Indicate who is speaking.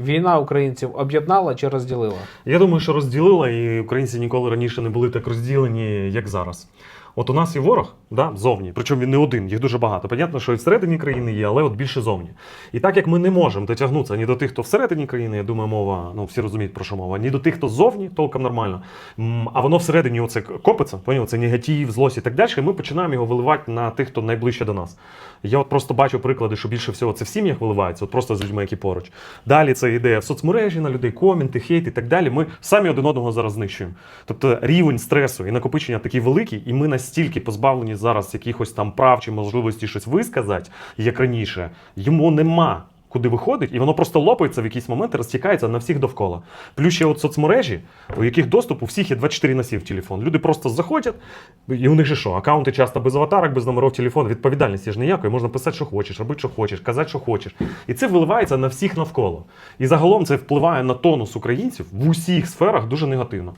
Speaker 1: Війна українців об'єднала чи розділила?
Speaker 2: Я думаю, що розділила, і українці ніколи раніше не були так розділені, як зараз. От у нас є ворог, да, зовні, причому він не один, їх дуже багато. Понятно, що і всередині країни є, але от більше зовні. І так як ми не можемо дотягнутися ні до тих, хто всередині країни, я думаю, мова, ну всі розуміють про що мова, ні до тих, хто зовні, толком нормально. А воно всередині оце копиться, поняв, це негатив, злость і так далі. І ми починаємо його виливати на тих, хто найближче до нас. Я от просто бачу приклади, що більше всього це в сім'ях виливається, от просто з людьми, які поруч. Далі це йде в соцмережі на людей, коменти, хейт і так далі. Ми самі один одного зараз знищуємо. Тобто рівень стресу і накопичення такий великий, і ми настільки позбавлені зараз якихось там прав чи можливості щось висказати, як раніше, йому нема. Куди виходить, і воно просто лопається в якийсь момент і розтікається на всіх довкола. Плюс ще от соцмережі, у яких доступ у всіх є 24 на 7 в телефон. Люди просто заходять, і у них же що? Аккаунти часто без аватарок, без номерів телефону, відповідальності ж ніякої, можна писати, що хочеш, робити, що хочеш, казати, що хочеш. І це виливається на всіх навколо. І загалом це впливає на тонус українців в усіх сферах дуже негативно.